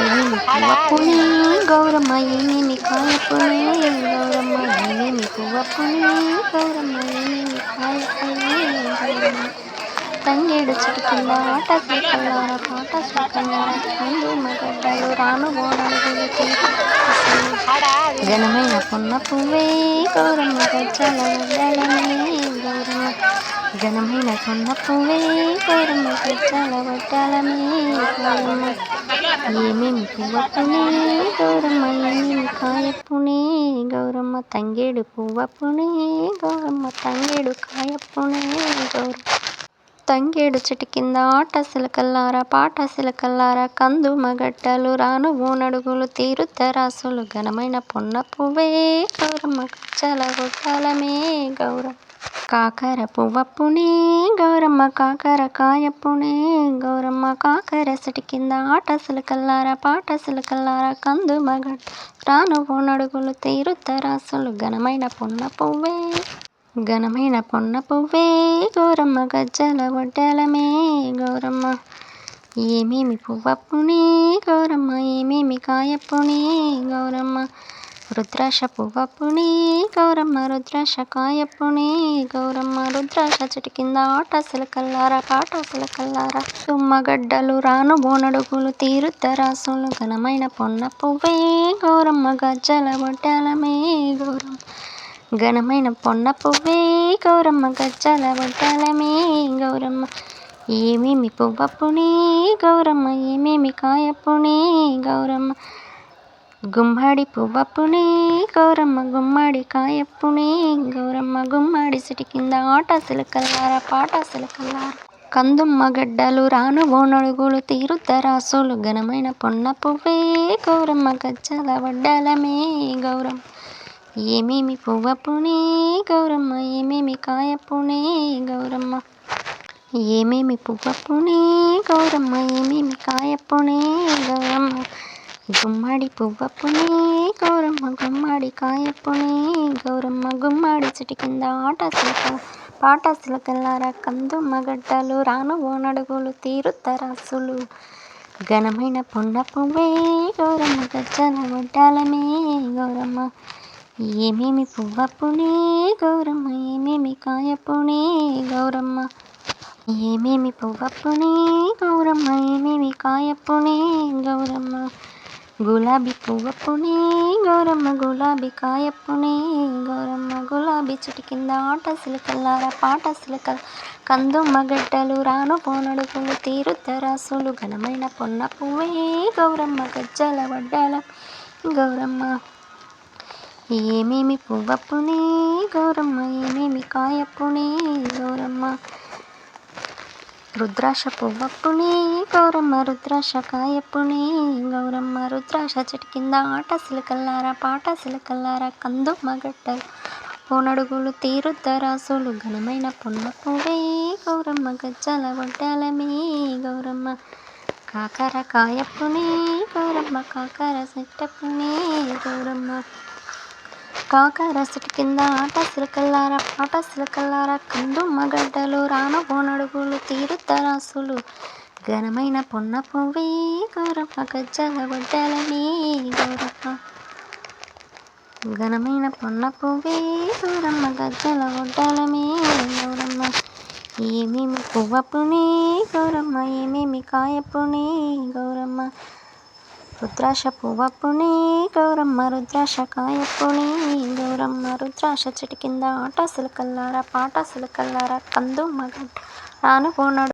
పువ్వప్పుని గౌరమ్మ ఏమేమి గౌరమ్మ ఏమేమి పువ్వప్పుని గౌరమ్మ ఏమేమి కాయప్పుని గౌరమ్మ తంగేడు చెట్టు కింద ఆట శ్రీకల్లార పాట శ్రీకల్లార ముందు మగడ్డలు రాను ఘనమైన పొన్న పువ్వే గౌరమ్మ గజ్జల ఘనమైన పొన్న పువ్వే గౌరమ్మ గజ్జల వడ్డలమే గౌరమ్మ ఏమేమి పువ్వప్పునే గౌరమ్మ ఏమేమి కాయప్పునే గౌరమ్మ తంగేడు పువ్వప్పునే గౌరమ్మ తంగేడు కాయప్పునే గౌరమ్మ తంగేడు చెట్టు కింద ఆట సిలకల్లారా పాట సిలకల్లారా కందు మగట్టలు రాను ఊనడుగులు తీరు తెరాసులు ఘనమైన పొన్న పువ్వే గౌరమ్మ కచ్చల గొట్టాలమే గౌరమ్మ కాకర పువ్వప్పునే గౌరమ్మ కాకర కాయప్పునే గౌరమ్మ కాకర చెట్టు కింద ఆట సిలకల్లారా పాట సిలకల్లారా కందు మగట్ రాను పోనడుగులు తీరు తెరాసులు ఘనమైన పొన్న పువ్వే. ఘనమైన పొన్న పువ్వే గౌరమ్మ గజ్జల వడ్డలమే గౌరమ్మ ఏమేమి పువ్వప్పునే గౌరమ్మ ఏమేమి కాయప్పునే గౌరమ్మ రుద్రాక్ష పువ్వప్పునే గౌరమ్మ రుద్రాక్ష కాయప్పునే గౌరమ్మ రుద్రాక్ష చెట్టు కింద ఆట సిలకల్లారా పాట సిలకల్లారా. తుమ్మగడ్డలు రాను బోనడుగులు తీరు తరాసులు ఘనమైన పొన్న పువ్వే గౌరమ్మ గజ్జల బొట్టాలమే గౌరమ్మ ఘనమైన పొన్న పువ్వే గౌరమ్మ గజ్జల బొట్టాలమే గౌరమ్మ ఏమేమి పువ్వప్పునే గౌరమ్మ ఏమేమి కాయప్పునే గౌరమ్మ గుమ్మడి పువ్వప్పునే గౌరమ్మ గుమ్మడి కాయప్పునే గౌరమ్మ గుమ్మడి సిటి కింద ఆట సిలకల్లార పాట సిలకల్లార. కందుమ్మ గడ్డలు రాను బోనడుగులు తీరు తరాసులు ఘనమైన పొన్న పువ్వే గౌరమ్మ గజ్జల వడ్డాలమే గౌరమ్మ. ఏమేమి పువ్వప్పునే గౌరమ్మ ఏమేమి కాయప్పునే గౌరమ్మ. ఏమేమి పువ్వప్పునే గౌరమ్మ ఏమేమి కాయప్పునే గౌరమ్మ. గుమ్మడి పువ్వప్పునే గౌరమ్మ గుమ్మడి కాయప్పునే గౌరమ్మ గుమ్మడి చెట్టు కింద ఆట సిలక పాట సిలకల్లారా కందుమ్మ గడ్డలు రాను ఓనడుగులు తీరుతరాసులు ఘనమైన పొన్న పువ్వే గౌరమ్మ గజ్జల వడ్డాలమే గౌరమ్మ ఏమేమి పువ్వప్పునే గౌరమ్మ ఏమేమి కాయప్పునే గౌరమ్మ ఏమేమి పువ్వప్పునే గౌరమ్మ ఏమేమి కాయప్పునే గౌరమ్మ గులాబీ పువ్వప్పునే గౌరమ్మ గులాబీ కాయప్పునే. గౌరమ్మ గులాబీ చెట్టు కింద ఆట సిలకల్లార పాట సిలకల్. కందుమ్మ గడ్డలు రాను పోనడుగులు తీరు ఘనమైన పొన్న పువ్వే గౌరమ్మ గజ్జల వడ్డాల. గౌరమ్మ ఏమేమి పువ్వప్పునే గౌరమ్మ ఏమేమి కాయప్పునే. గౌరమ్మ రుద్రాక్ష పువ్వప్పునే గౌరమ్మ రుద్రాక్ష కాయప్పునే గౌరమ్మ రుద్రాక్ష చెట్టు కింద ఆట సిలకల్లారా పాట సిలకల్లారా కందు మగట్టలు పోనడుగులు తీరుద్దరాసులు ఘనమైన పొన్న పువ్వే గౌరమ్మ గజ్జల వడ్డాలమే గౌరమ్మ కాకర కాయప్పునే గౌరమ్మ కాకర చెట్టప్పునే గౌరమ్మ కాకర కింద ఆట సిలకల్లార పాట సిలకల్లార కందు మగడ్డలు రాను బోనడుగులు తీరుతరాసులు ఘనమైన పొన్న పువ్వే గౌరమ్మ గజ్జల వడ్డాలనే గౌరమ్మ ఘనమైన పొన్న పువ్వే గౌరమ్మ గజ్జల వడ్డాలమే గౌరమ్మ. ఏమేమి పువ్వపునే గౌరమ్మ ఏమేమి కాయపునే గౌరమ్మ. రుద్రాక్ష పువ్వప్పునే గౌరమ్మ రుద్రాక్ష కాయప్పునే గౌరమ్మ రుద్రాక్ష చెట్టు కింద ఆటాసులు కల్లారా పాటాసులు కల్లారా కందు మగడ్ రాను పోనాడు.